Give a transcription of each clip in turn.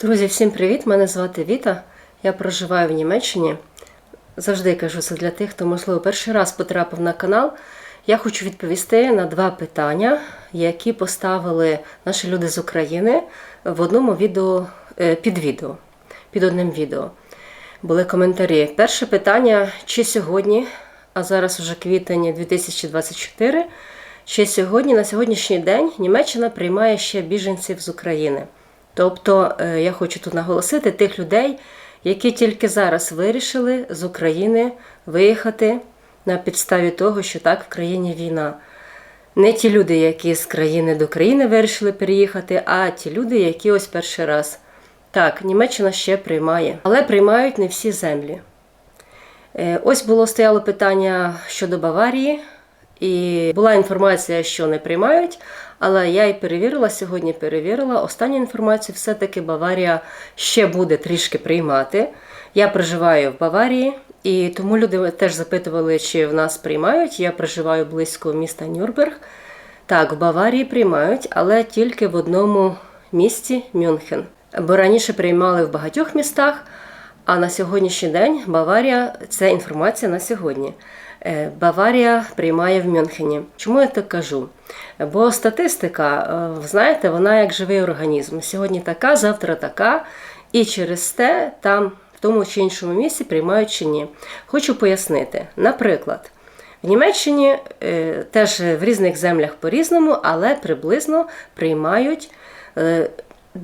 Друзі, всім привіт! Мене звати Віта. Я проживаю в Німеччині. Завжди кажу це для тих, хто, можливо, перший раз потрапив на канал. Я хочу відповісти на два питання, які поставили наші люди з України в одному відео е, під відео, під одним відео. Були коментарі. Перше питання: чи сьогодні, а зараз вже квітень 2024, чи сьогодні, на сьогоднішній день, Німеччина приймає ще біженців з України. Тобто е, я хочу тут наголосити тих людей, які тільки зараз вирішили з України виїхати на підставі того, що так в країні війна. Не ті люди, які з країни до країни вирішили переїхати, а ті люди, які ось перший раз. Так, Німеччина ще приймає, але приймають не всі землі. Е, Ось було стояло питання щодо Баварії, і була інформація, що не приймають. Але я і перевірила сьогодні. Перевірила останню інформацію. Все-таки Баварія ще буде трішки приймати. Я проживаю в Баварії, і тому люди теж запитували, чи в нас приймають. Я проживаю близько міста Нюрнберг. Так, в Баварії приймають, але тільки в одному місті Мюнхен. Бо раніше приймали в багатьох містах. А на сьогоднішній день Баварія це інформація на сьогодні. Е, Баварія приймає в Мюнхені. Чому я так кажу? Бо статистика, е, знаєте, вона як живий організм. Сьогодні така, завтра така, і через те там в тому чи іншому місці приймають чи ні. Хочу пояснити. Наприклад, в Німеччині е, теж в різних землях по-різному, але приблизно приймають е,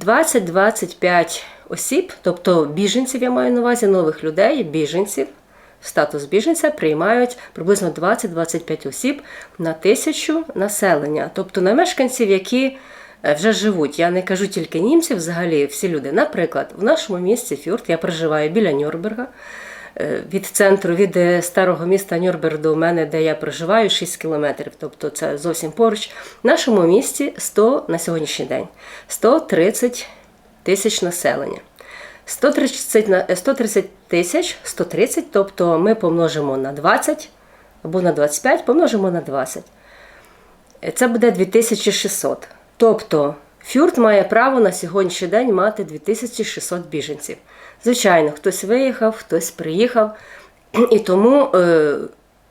20-25 осіб, тобто біженців, я маю на увазі нових людей, біженців. Статус біженця приймають приблизно 20-25 осіб на тисячу населення, тобто на мешканців, які е, вже живуть. Я не кажу тільки німців, взагалі всі люди. Наприклад, в нашому місті Фюрт я проживаю біля Нюрнберга. Е, Від центру, від е, старого міста Нюрнберг до мене, де я проживаю, 6 кілометрів, тобто це зовсім поруч. В нашому місті 100 на сьогоднішній день 130 тисяч населення. 130 е, 130 тисяч, 130, тобто ми помножимо на 20 або на 25, помножимо на 20. Е, Це буде 2600. Тобто Фюрт має право на сьогоднішній день мати 2600 біженців. Звичайно, хтось виїхав, хтось приїхав, і тому е,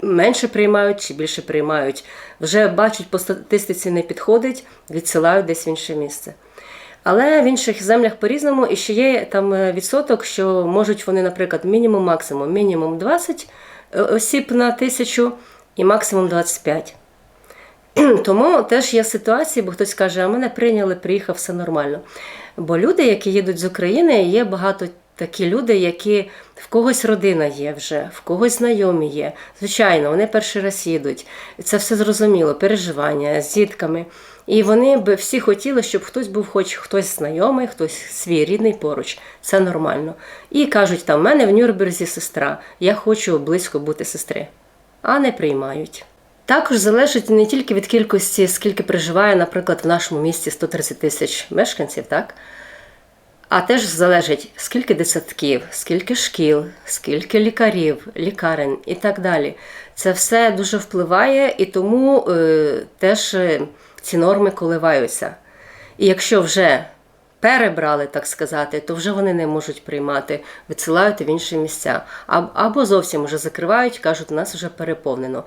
менше приймають чи більше приймають. Вже бачать, по статистиці не підходить, відсилають десь в інше місце. Але в інших землях по-різному і ще є там е, відсоток, що можуть вони, наприклад, мінімум, максимум, мінімум 20 е, осіб на тисячу і максимум 25. Тому теж є ситуації, бо хтось каже, а мене прийняли, приїхав, все нормально. Бо люди, які їдуть з України, є багато такі люди, які в когось родина є вже, в когось знайомі є. Звичайно, вони перший раз їдуть. Це все зрозуміло, переживання з дітками. І вони б всі хотіли, щоб хтось був, хоч хтось знайомий, хтось свій рідний поруч. Це нормально. І кажуть, там в мене в Нюрнберзі сестра, я хочу близько бути сестри. А не приймають. Також залежить не тільки від кількості, скільки проживає, наприклад, в нашому місті 130 тисяч мешканців, так? А теж залежить, скільки дитсадків, скільки шкіл, скільки лікарів, лікарень і так далі. Це все дуже впливає, і тому е, теж е, ці норми коливаються. І якщо вже перебрали, так сказати, то вже вони не можуть приймати, відсилають в інші місця. Або зовсім вже закривають, кажуть, у нас вже переповнено.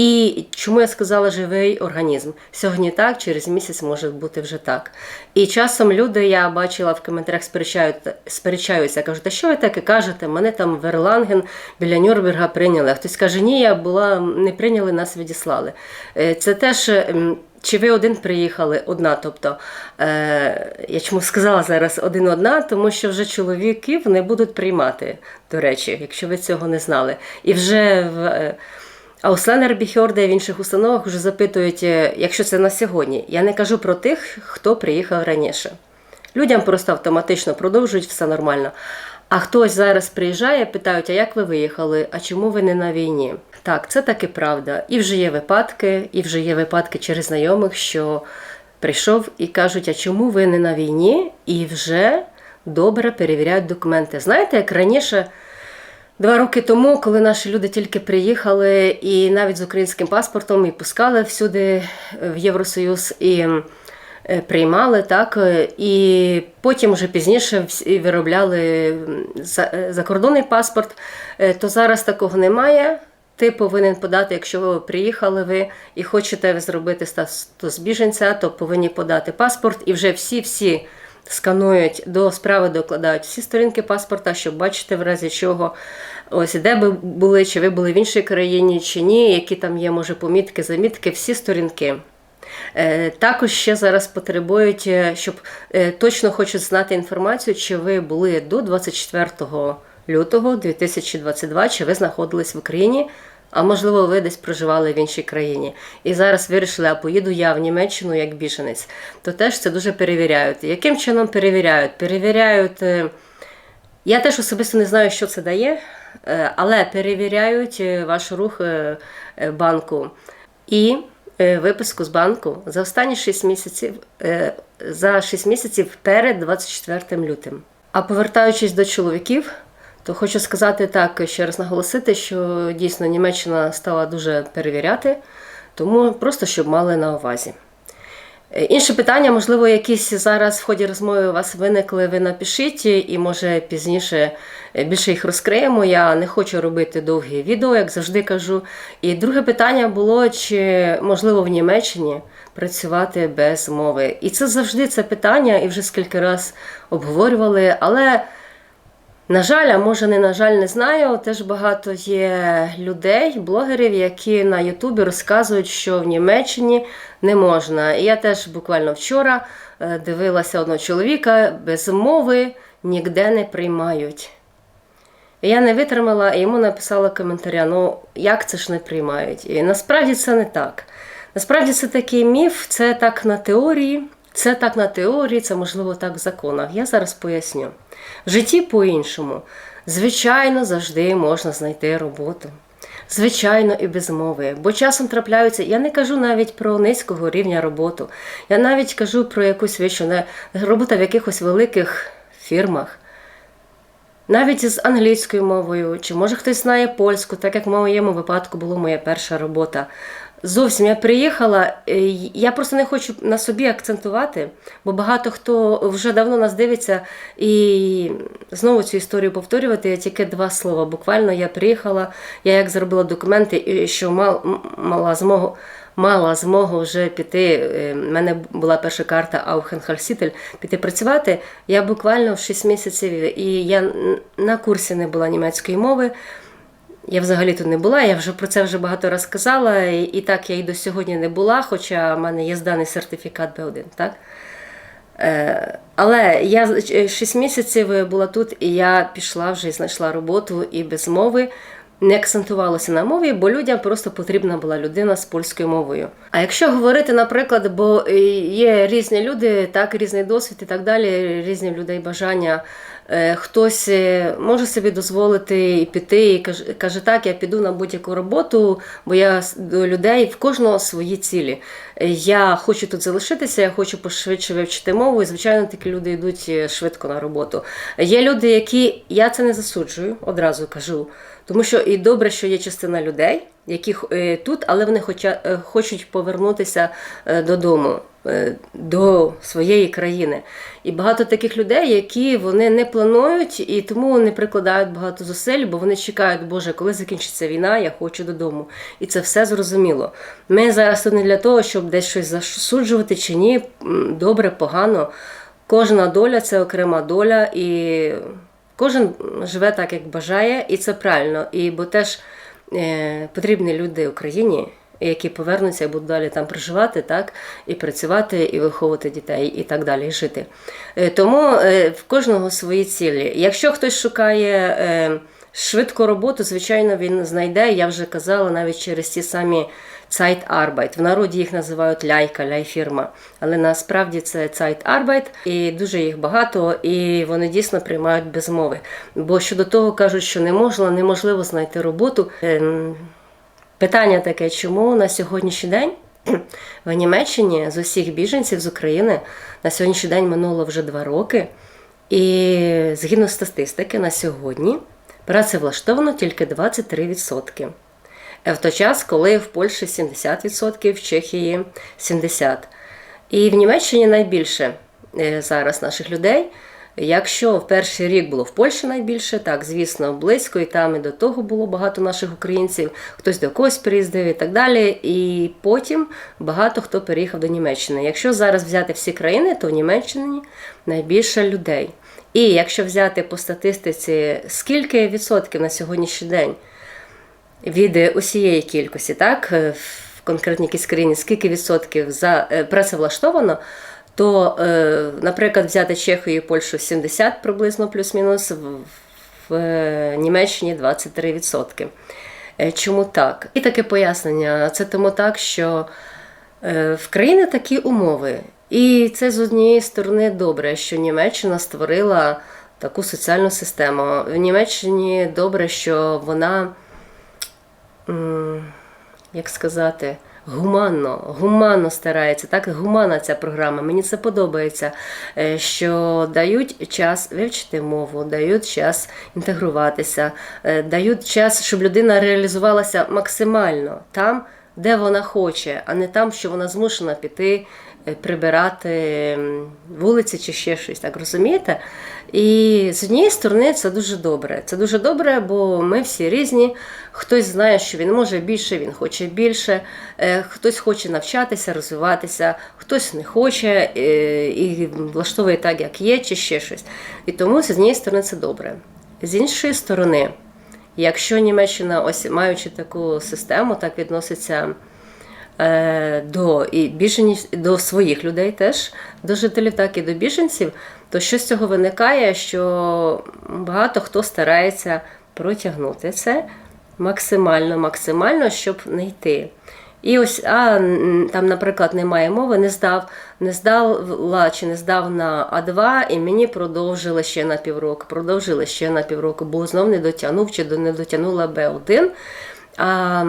І чому я сказала живий організм? Сьогодні так, через місяць може бути вже так. І часом люди, я бачила в коментарях, сперечають, сперечаються, кажуть, а що ви таке кажете? Мене там в Ерланген біля Нюрнберга прийняли. Хтось каже, ні, я була, не прийняли, нас відіслали. Е, Це теж. чи ви один приїхали, одна, тобто е, я чому сказала зараз один-одна, тому що вже чоловіків не будуть приймати, до речі, якщо ви цього не знали. І вже в е, Аусленер Біхьорде в інших установах вже запитують, е, якщо це на сьогодні. Я не кажу про тих, хто приїхав раніше. Людям просто автоматично продовжують все нормально. А хтось зараз приїжджає, питають, а як ви виїхали, а чому ви не на війні? Так, це таки правда. І вже є випадки, і вже є випадки через знайомих, що прийшов і кажуть, а чому ви не на війні? І вже добре перевіряють документи. Знаєте, як раніше. Два роки тому, коли наші люди тільки приїхали, і навіть з українським паспортом і пускали всюди в Євросоюз, і е, приймали, так, е, і потім вже пізніше виробляли е, закордонний паспорт, е, то зараз такого немає. Ти повинен подати, якщо ви приїхали ви і хочете зробити статус біженця, то повинні подати паспорт, і вже всі-всі сканують до справи, докладають всі сторінки паспорта, щоб бачити в разі чого. Ось де ви були, чи ви були в іншій країні, чи ні, які там є, може, помітки, замітки, всі сторінки. Е, Також ще зараз потребують, е, щоб е, точно хочуть знати інформацію, чи ви були до 24 лютого 2022, чи ви знаходились в Україні, а можливо, ви десь проживали в іншій країні. І зараз вирішили, а поїду я в Німеччину як біженець. То теж це дуже перевіряють. Яким чином перевіряють? Перевіряють. е, Я теж особисто не знаю, що це дає, е, але перевіряють е, ваш рух банку і виписку з банку за останні 6 місяців, за 6 місяців перед 24 лютим. А повертаючись до чоловіків, то хочу сказати так, ще раз наголосити, що дійсно Німеччина стала дуже перевіряти, тому просто щоб мали на увазі. Е, Інше питання, можливо, якісь зараз в ході розмови у вас виникли, ви напишіть, і може пізніше е, більше їх розкриємо. Я не хочу робити довгі відео, як завжди кажу. І друге питання було, чи можливо в Німеччині працювати без мови. І це завжди це питання, і вже скільки раз обговорювали, але. На жаль, а може не на жаль, не знаю. Теж багато є людей, блогерів, які на Ютубі розказують, що в Німеччині не можна. І я теж буквально вчора е, дивилася одного чоловіка без мови ніде не приймають. І я не витримала і йому написала коментаря: ну як це ж не приймають? І насправді це не так. Насправді це такий міф, це так на теорії, це так на теорії, це можливо так в законах. Я зараз поясню. В житті по-іншому. Звичайно, завжди можна знайти роботу. Звичайно, і без мови. Бо часом трапляються, я не кажу навіть про низького рівня роботу. Я навіть кажу про якусь вищу робота в якихось великих фірмах. Навіть з англійською мовою, чи може хтось знає польську, так як в моєму випадку була моя перша робота. Зовсім я приїхала, я просто не хочу на собі акцентувати, бо багато хто вже давно нас дивиться і знову цю історію повторювати. Я тільки два слова. Буквально я приїхала, я як зробила документи, що мал, мала змогу. Мала змогу вже піти. е, в мене була перша карта Аухенхальсітель, піти працювати. Я буквально в 6 місяців і я на курсі не була німецької мови. Я взагалі тут не була, я вже про це вже багато раз казала, і, і так я і до сьогодні не була, хоча в мене є зданий сертифікат Б1, так? Е, але я 6 місяців була тут, і я пішла вже і знайшла роботу і без мови. Не акцентувалося на мові, бо людям просто потрібна була людина з польською мовою. А якщо говорити, наприклад, бо е, є різні люди, так різний досвід і так далі, різні людей бажання. Е, Хтось е, може собі дозволити і піти і каже, каже, так, я піду на будь-яку роботу, бо я до людей в кожного свої цілі. Е, Я хочу тут залишитися, я хочу пошвидше вивчити мову, і звичайно, такі люди йдуть швидко на роботу. Є люди, які я це не засуджую, одразу кажу. Тому що і добре, що є частина людей, які тут, але вони хоча, хочуть повернутися додому, до своєї країни. І багато таких людей, які вони не планують і тому не прикладають багато зусиль, бо вони чекають, Боже, коли закінчиться війна, я хочу додому. І це все зрозуміло. Ми зараз тут не для того, щоб десь щось засуджувати чи ні, добре, погано. Кожна доля це окрема доля, і кожен живе так, як бажає, і це правильно. І бо теж е, потрібні люди Україні, які повернуться і будуть далі там проживати, так, і працювати, і виховувати дітей, і так далі, і жити. Е, тому е, в кожного свої цілі. Якщо хтось шукає. Е, Швидку роботу, звичайно, він знайде. Я вже казала навіть через ті самі Zeitarbeit. В народі їх називають ляйка, ляйфірма. Але насправді це Zeitarbeit, і дуже їх багато, і вони дійсно приймають без мови. Бо щодо того кажуть, що не можна, неможливо знайти роботу. Питання таке, чому на сьогоднішній день в Німеччині з усіх біженців з України на сьогоднішній день минуло вже два роки. І згідно статистики, на сьогодні працевлаштовано тільки 23%. Е, В той час, коли в Польщі 70%, в Чехії 70%. І в Німеччині найбільше е, зараз наших людей. Якщо в перший рік було в Польщі найбільше, так, звісно, близько, і там і до того було багато наших українців, хтось до когось приїздив і так далі. І потім багато хто переїхав до Німеччини. Якщо зараз взяти всі країни, то в Німеччині найбільше людей. І якщо взяти по статистиці, скільки відсотків на сьогоднішній день від усієї кількості, так, в конкретній якійсь країні, скільки відсотків за е, працевлаштовано, то, е, наприклад, взяти Чехію і Польщу 70 приблизно плюс-мінус, в, е, Німеччині 23%. Е, Чому так? І таке пояснення. Це тому так, що в країни такі умови. І це з однієї сторони добре, що Німеччина створила таку соціальну систему. В Німеччині добре, що вона як сказати, гуманно, гуманно старається, так, гуманна ця програма. Мені це подобається, е, що дають час вивчити мову, дають час інтегруватися, е, дають час, щоб людина реалізувалася максимально там, де вона хоче, а не там, що вона змушена піти. Е, Прибирати вулиці чи ще щось, так розумієте? І з однієї сторони це дуже добре. Це дуже добре, бо ми всі різні. Хтось знає, що він може більше, він хоче більше, е, хтось хоче навчатися, розвиватися, хтось не хоче е, і влаштовує так, як є, чи ще щось. І тому з однієї сторони це добре. З іншої сторони, якщо Німеччина, ось маючи таку систему, так відноситься до і біженців, до своїх людей теж, до жителів, так і до біженців, то що з цього виникає, що багато хто старається протягнути це максимально, максимально, щоб не йти. І ось, а там, наприклад, немає мови, не здав, не здала чи не здав на А2, і мені продовжили ще на півроку, продовжили ще на півроку, бо знов не дотягнув чи не дотягнула Б1. А,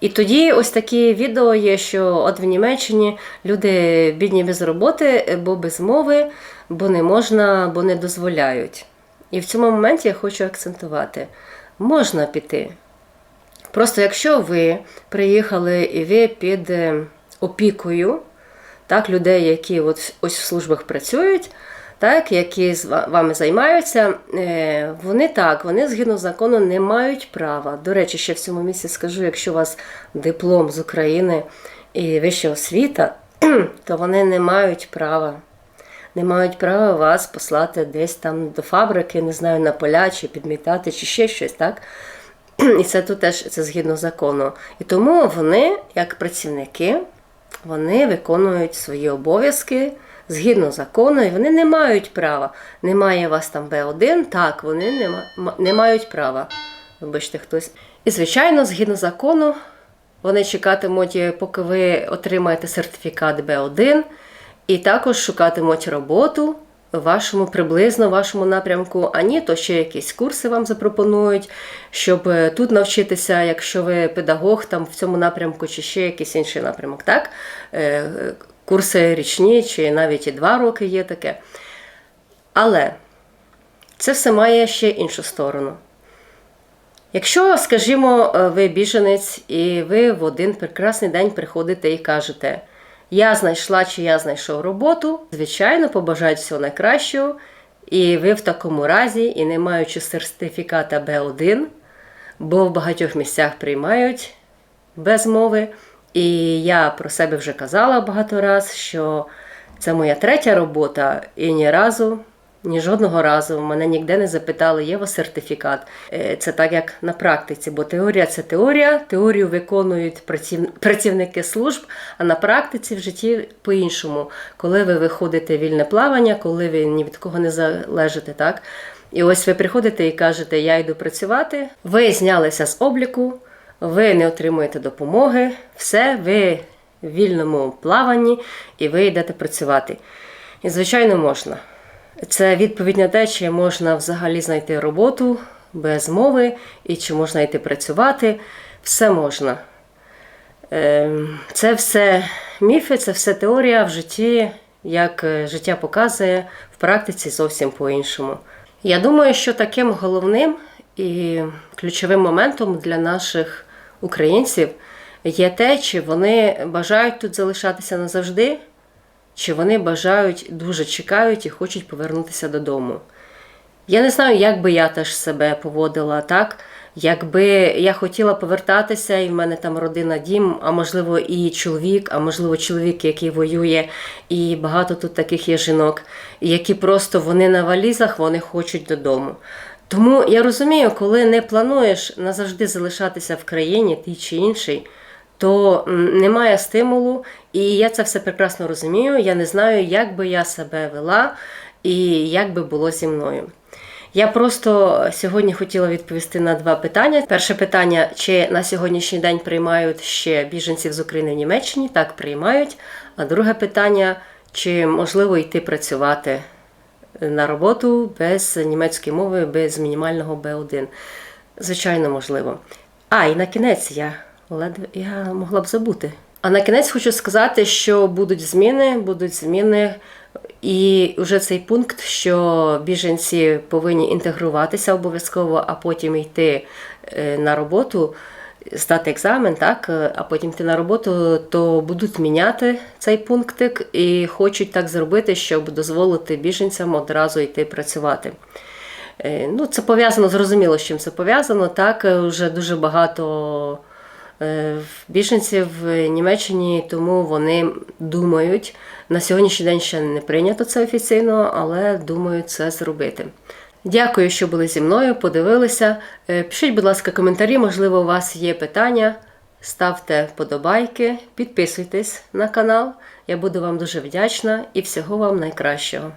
і тоді ось такі відео є, що от в Німеччині люди бідні без роботи, бо без мови, бо не можна, бо не дозволяють. І в цьому моменті я хочу акцентувати: можна піти. Просто якщо ви приїхали і ви під е, опікою так, людей, які от ось в службах працюють, так, які з вами займаються, е, вони так, вони згідно закону не мають права. До речі, ще в цьому місці скажу, якщо у вас диплом з України і вища освіта, то вони не мають права. Не мають права вас послати десь там до фабрики, не знаю, на поля, чи підмітати, чи ще щось, так? І це тут теж це згідно закону. І тому вони, як працівники, вони виконують свої обов'язки згідно закону, і вони не мають права. Немає вас там Б1, так, вони не, не мають права. Вибачте, хтось. І, звичайно, згідно закону, вони чекатимуть, е, поки ви отримаєте сертифікат Б1, і також шукатимуть роботу вашому приблизно вашому напрямку, а ні, то ще якісь курси вам запропонують, щоб е, тут навчитися, якщо ви педагог там в цьому напрямку, чи ще якийсь інший напрямок, так? Курси річні, чи навіть і два роки є таке. Але це все має ще іншу сторону. Якщо, скажімо, е, ви біженець, і ви в один прекрасний день приходите і кажете, я знайшла чи я знайшов роботу, звичайно, побажають всього найкращого, і ви в такому разі, і не маючи сертифіката Б1, бо в багатьох місцях приймають без мови. І я про себе вже казала багато разів, що це моя третя робота, і ні разу, ні жодного разу мене ніде не запитали, є у вас сертифікат. Е, Це так, як на практиці, бо теорія це теорія, теорію виконують праців- працівники служб, а на практиці в житті по-іншому, коли ви виходите в вільне плавання, коли ви ні від кого не залежите, так? І ось ви приходите і кажете, я йду працювати, ви знялися з обліку, ви не отримуєте допомоги, все, ви в вільному плаванні і ви йдете працювати. І, звичайно, можна. Це відповідь на те, чи можна взагалі знайти роботу без мови, і чи можна йти працювати. Все можна. Ем, Це все міфи, це все теорія в житті, як е, життя показує, в практиці зовсім по-іншому. Я думаю, що таким головним і ключовим моментом для наших українців є те, чи вони бажають тут залишатися назавжди, чи вони бажають, дуже чекають і хочуть повернутися додому. Я не знаю, як би я теж себе поводила так. Якби я хотіла повертатися, і в мене там родина дім, а можливо, і чоловік, а можливо, чоловік, який воює, і багато тут таких є жінок, які просто вони на валізах, вони хочуть додому. Тому я розумію, коли не плануєш назавжди залишатися в країні, тій чи іншій, то немає стимулу, і я це все прекрасно розумію. Я не знаю, як би я себе вела і як би було зі мною. Я просто сьогодні хотіла відповісти на два питання. Перше питання: чи на сьогоднішній день приймають ще біженців з України в Німеччині? Так, приймають. А друге питання: чи можливо йти працювати на роботу без німецької мови, без мінімального B1? Звичайно, можливо. А, і на кінець я я могла б забути. А на кінець хочу сказати, що будуть зміни, будуть зміни. І вже цей пункт, що біженці повинні інтегруватися обов'язково, а потім йти е, на роботу, здати екзамен, так, е, а потім йти на роботу, то будуть міняти цей пунктик і хочуть так зробити, щоб дозволити біженцям одразу йти працювати. Е, Ну, це пов'язано, зрозуміло, з чим це пов'язано. Так, е, вже дуже багато біженців в Німеччині, тому вони думають. На сьогоднішній день ще не прийнято це офіційно, але думають це зробити. Дякую, що були зі мною, подивилися. Е, Пишіть, будь ласка, коментарі, можливо, у вас є питання. Ставте вподобайки, підписуйтесь на канал. Я буду вам дуже вдячна і всього вам найкращого.